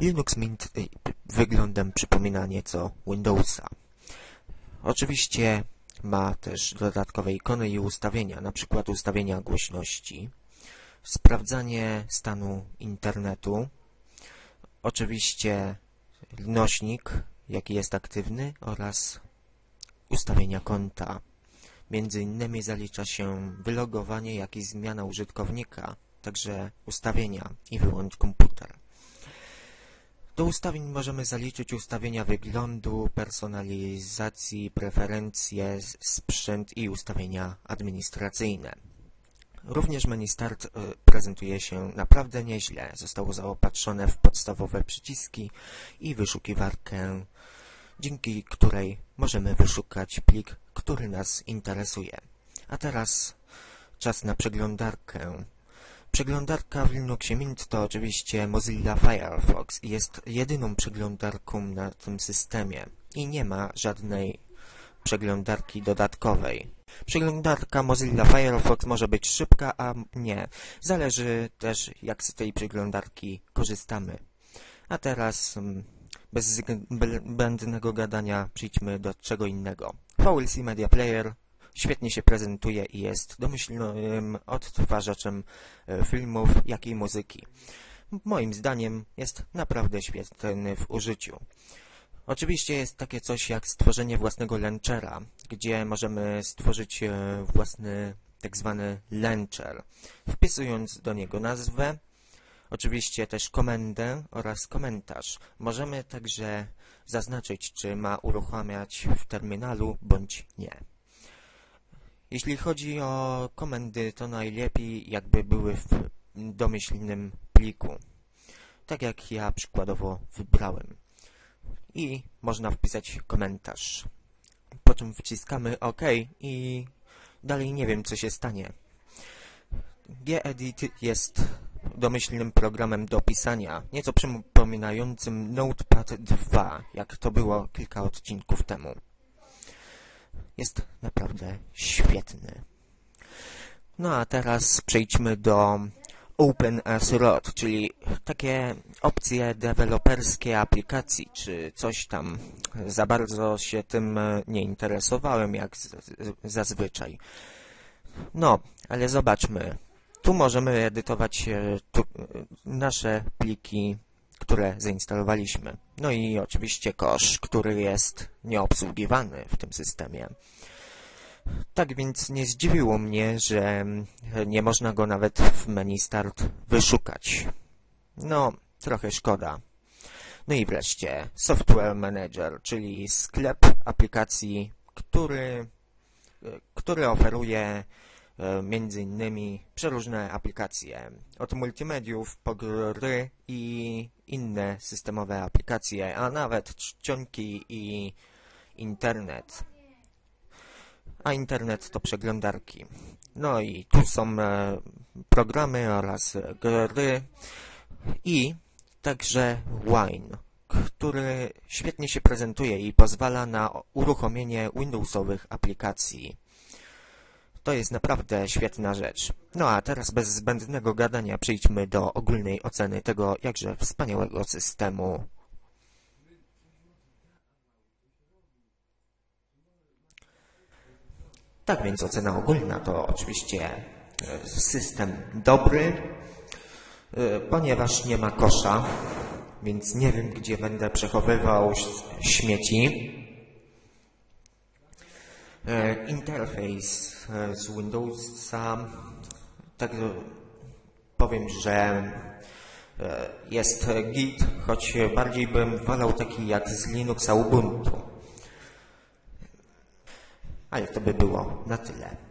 Linux Mint y, wyglądem przypomina nieco Windowsa. Oczywiście ma też dodatkowe ikony i ustawienia, na przykład ustawienia głośności, sprawdzanie stanu internetu, oczywiście nośnik, jaki jest aktywny oraz ustawienia konta. Między innymi zalicza się wylogowanie, jak i zmiana użytkownika, także ustawienia i wyłącz komputer. Do ustawień możemy zaliczyć ustawienia wyglądu, personalizacji, preferencje, sprzęt i ustawienia administracyjne. Również menu Start y, prezentuje się naprawdę nieźle. Zostało zaopatrzone w podstawowe przyciski i wyszukiwarkę, dzięki której możemy wyszukać plik, który nas interesuje. A teraz czas na przeglądarkę. Przeglądarka w Linuxie Mint to oczywiście Mozilla Firefox i jest jedyną przeglądarką na tym systemie i nie ma żadnej przeglądarki dodatkowej. Przeglądarka Mozilla Firefox może być szybka, a nie. Zależy też jak z tej przeglądarki korzystamy. A teraz mm, bez zbędnego gadania przejdźmy do czego innego. VLC Media Player Świetnie się prezentuje i jest domyślnym odtwarzaczem e, filmów, jak i muzyki. Moim zdaniem jest naprawdę świetny w użyciu. Oczywiście jest takie coś jak stworzenie własnego launchera, gdzie możemy stworzyć e, własny tak zwany launcher, wpisując do niego nazwę, oczywiście też komendę oraz komentarz. Możemy także zaznaczyć, czy ma uruchamiać w terminalu bądź nie. Jeśli chodzi o komendy, to najlepiej jakby były w domyślnym pliku. Tak jak ja przykładowo wybrałem. I można wpisać komentarz. Po czym wciskamy OK i dalej nie wiem co się stanie. Gedit jest domyślnym programem do pisania, nieco przypominającym Notepad 2, jak to było kilka odcinków temu jest naprawdę świetny. No a teraz przejdźmy do Open as Rod, czyli takie opcje deweloperskie aplikacji, czy coś tam. Za bardzo się tym nie interesowałem, jak zazwyczaj. No, ale zobaczmy. Tu możemy edytować e, tu, nasze pliki które zainstalowaliśmy. No i oczywiście kosz, który jest nieobsługiwany w tym systemie. Tak więc nie zdziwiło mnie, że nie można go nawet w menu Start wyszukać. No, trochę szkoda. No i wreszcie Software Manager, czyli sklep aplikacji, który, który oferuje między innymi przeróżne aplikacje, od multimediów po gry i inne systemowe aplikacje, a nawet czcionki i internet. A internet to przeglądarki. No i tu są e, programy oraz gry i także Wine, który świetnie się prezentuje i pozwala na uruchomienie Windowsowych aplikacji. To jest naprawdę świetna rzecz. No a teraz bez zbędnego gadania przejdźmy do ogólnej oceny tego jakże wspaniałego systemu. Tak więc ocena ogólna to oczywiście e, system dobry, e, ponieważ nie ma kosza, więc nie wiem gdzie będę przechowywał śmieci. E, interfejs e, z Windowsa, tak powiem, że e, jest Git, choć bardziej bym wolał taki jak z Linuxa Ubuntu. Ale to by było na tyle.